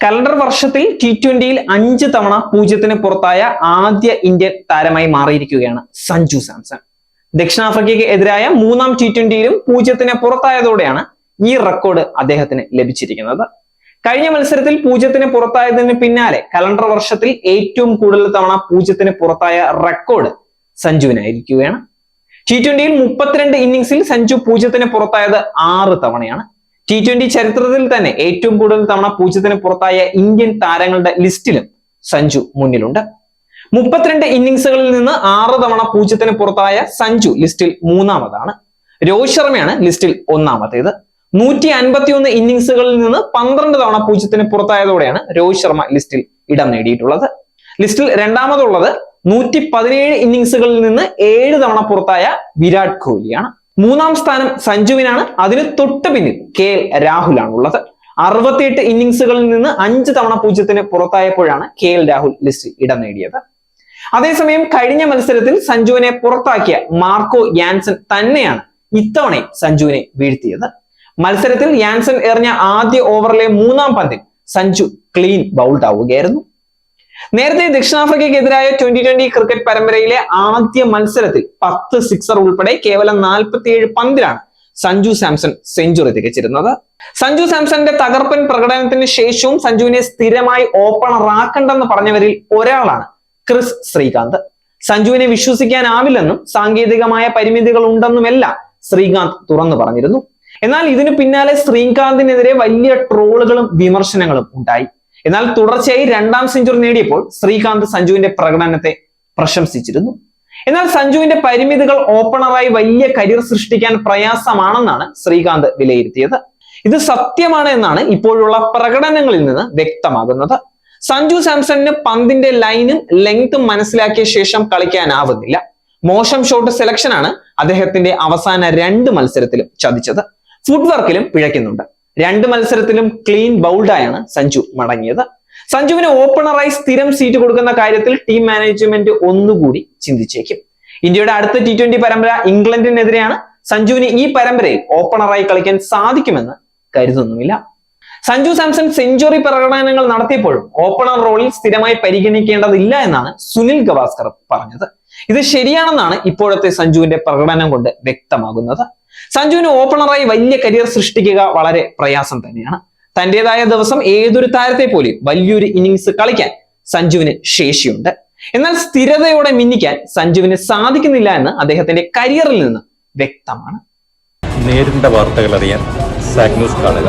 Calendar വർഷത്തിൽ T ട്വന്റിയിൽ അഞ്ച് തവണ പൂജ്യത്തിന് പുറത്തായ ആദ്യ ഇന്ത്യൻ താരമായി മാറിയിരിക്കുകയാണ് സഞ്ജു സാംസൺ. ദക്ഷിണാഫ്രിക്കയ്ക്ക് എതിരായ മൂന്നാം ടി ട്വന്റിയിലും പൂജ്യത്തിന് പുറത്തായതോടെയാണ് ഈ റെക്കോർഡ് അദ്ദേഹത്തിന് ലഭിച്ചിരിക്കുന്നത്. കഴിഞ്ഞ മത്സരത്തിൽ പൂജ്യത്തിന് പുറത്തായതിന് പിന്നാലെ കലണ്ടർ വർഷത്തിൽ ഏറ്റവും കൂടുതൽ തവണ പൂജ്യത്തിന് പുറത്തായ റെക്കോർഡ് സഞ്ജുവിനായിരിക്കുകയാണ്. ടി ട്വന്റിയിൽ മുപ്പത്തിരണ്ട് ഇന്നിംഗ്സിൽ സഞ്ജു പൂജ്യത്തിന് പുറത്തായത് ആറ് തവണയാണ്. ടി ട്വന്റി ചരിത്രത്തിൽ തന്നെ ഏറ്റവും കൂടുതൽ തവണ പൂജ്യത്തിന് പുറത്തായ ഇന്ത്യൻ താരങ്ങളുടെ ലിസ്റ്റിലും സഞ്ജു മുന്നിലുണ്ട്. മുപ്പത്തിരണ്ട് ഇന്നിങ്സുകളിൽ നിന്ന് ആറ് തവണ പൂജ്യത്തിന് പുറത്തായ സഞ്ജു ലിസ്റ്റിൽ മൂന്നാമതാണ്. രോഹിത് ശർമ്മയാണ് ലിസ്റ്റിൽ ഒന്നാമത്തേത്. നൂറ്റി അൻപത്തിയൊന്ന് ഇന്നിംഗ്സുകളിൽ നിന്ന് പന്ത്രണ്ട് തവണ പൂജ്യത്തിന് പുറത്തായതോടെയാണ് രോഹിത് ശർമ്മ ലിസ്റ്റിൽ ഇടം നേടിയിട്ടുള്ളത്. ലിസ്റ്റിൽ രണ്ടാമതുള്ളത് നൂറ്റി പതിനേഴ് ഇന്നിംഗ്സുകളിൽ നിന്ന് ഏഴ് തവണ പുറത്തായ വിരാട് കോഹ്ലിയാണ്. മൂന്നാം സ്ഥാനം സഞ്ജുവിനാണ് അതിന് തൊട്ട് പിന്നിൽ കെ എൽ രാഹുലാണ് ഉള്ളത് അറുപത്തിയെട്ട് ഇന്നിങ്സുകളിൽ നിന്ന് അഞ്ച് തവണ പൂജ്യത്തിന് പുറത്തായപ്പോഴാണ് കെ എൽ രാഹുൽ ലിസ്റ്റ് ഇടം നേടിയത്. അതേസമയം കഴിഞ്ഞ മത്സരത്തിൽ സഞ്ജുവിനെ പുറത്താക്കിയ മാർക്കോ യാൻസൺ തന്നെയാണ് ഇത്തവണയും സഞ്ജുവിനെ വീഴ്ത്തിയത്. മത്സരത്തിൽ യാൻസൺ എറിഞ്ഞ ആദ്യ ഓവറിലെ മൂന്നാം പന്തിൽ സഞ്ജു ക്ലീൻ ബൗൾഡ് ആവുകയായിരുന്നു. നേരത്തെ ദക്ഷിണാഫ്രിക്കയ്ക്കെതിരായ ട്വന്റി ട്വന്റി ക്രിക്കറ്റ് പരമ്പരയിലെ ആദ്യ മത്സരത്തിൽ പത്ത് സിക്സർ ഉൾപ്പെടെ കേവലം നാൽപ്പത്തിയേഴ് പന്തിലാണ് സഞ്ജു സാംസൺ സെഞ്ചുറി തികച്ചിരുന്നത്. സഞ്ജു സാംസന്റെ തകർപ്പൻ പ്രകടനത്തിന് ശേഷവും സഞ്ജുവിനെ സ്ഥിരമായി ഓപ്പണർ ആക്കണ്ടെന്ന് പറഞ്ഞവരിൽ ഒരാളാണ് ക്രിസ് ശ്രീകാന്ത്. സഞ്ജുവിനെ വിശ്വസിക്കാനാവില്ലെന്നും സാങ്കേതികമായ പരിമിതികൾ ഉണ്ടെന്നുമെല്ലാം ശ്രീകാന്ത് തുറന്നു പറഞ്ഞിരുന്നു. എന്നാൽ ഇതിനു പിന്നാലെ ശ്രീകാന്തിനെതിരെ വലിയ ട്രോളുകളും വിമർശനങ്ങളും ഉണ്ടായി. എന്നാൽ തുടർച്ചയായി രണ്ടാം സെഞ്ചുറി നേടിയപ്പോൾ ശ്രീകാന്ത് സഞ്ജുവിന്റെ പ്രകടനത്തെ പ്രശംസിച്ചിരുന്നു. എന്നാൽ സഞ്ജുവിന്റെ പരിമിതികൾ ഓപ്പണറായി വലിയ കരിയർ സൃഷ്ടിക്കാൻ പ്രയാസമാണെന്നാണ് ശ്രീകാന്ത് വിലയിരുത്തിയത്. ഇത് സത്യമാണ് എന്നാണ് ഇപ്പോഴുള്ള പ്രകടനങ്ങളിൽ നിന്ന് വ്യക്തമാകുന്നത്. സഞ്ജു സാംസണിന് പന്തിന്റെ ലൈനും ലെങ്തും മനസ്സിലാക്കിയ ശേഷം കളിക്കാനാവുന്നില്ല. മോശം ഷോട്ട് സെലക്ഷനാണ് അദ്ദേഹത്തിന്റെ അവസാന രണ്ട് മത്സരത്തിലും ചതിച്ചത്. ഫുഡ് വർക്കിലും പിഴയ്ക്കുന്നുണ്ട്. രണ്ട് മത്സരത്തിലും ക്ലീൻ ബൗൾഡായാണ് സഞ്ജു മടങ്ങിയത്. സഞ്ജുവിന് ഓപ്പണറായി സ്ഥിരം സീറ്റ് കൊടുക്കുന്ന കാര്യത്തിൽ ടീം മാനേജ്മെന്റ് ഒന്നുകൂടി ചിന്തിച്ചേക്കും. ഇന്ത്യയുടെ അടുത്ത ടി ട്വന്റി പരമ്പര ഇംഗ്ലണ്ടിനെതിരെയാണ് സഞ്ജുവിന് ഈ പരമ്പരയിൽ ഓപ്പണറായി കളിക്കാൻ സാധിക്കുമെന്ന് കരുതുന്നുമില്ല. സഞ്ജു സാംസൺ സെഞ്ചുറി പ്രകടനങ്ങൾ നടത്തിയപ്പോഴും ഓപ്പണർ റോളിൽ സ്ഥിരമായി പരിഗണിക്കേണ്ടതില്ല എന്നാണ് സുനിൽ ഗവാസ്കർ പറഞ്ഞത്. ഇത് ശരിയാണെന്നാണ് ഇപ്പോഴത്തെ സഞ്ജുവിന്റെ പ്രകടനം കൊണ്ട് വ്യക്തമാകുന്നത്. സഞ്ജുവിന് ഓപ്പണറായി വലിയ കരിയർ സൃഷ്ടിക്കുക വളരെ പ്രയാസം തന്നെയാണ്. തന്റേതായ ദിവസം ഏതൊരു താരത്തെ പോലെയും വലിയൊരു ഇന്നിങ്സ് കളിക്കാൻ സഞ്ജുവിന് ശേഷിയുണ്ട്. എന്നാൽ സ്ഥിരതയോടെ മിന്നിക്കാൻ സഞ്ജുവിന് സാധിക്കുന്നില്ല എന്ന് അദ്ദേഹത്തിന്റെ കരിയറിൽ നിന്ന് വ്യക്തമാണ്. നേരിട്ട വാർത്തകൾ അറിയാൻ കാണുക.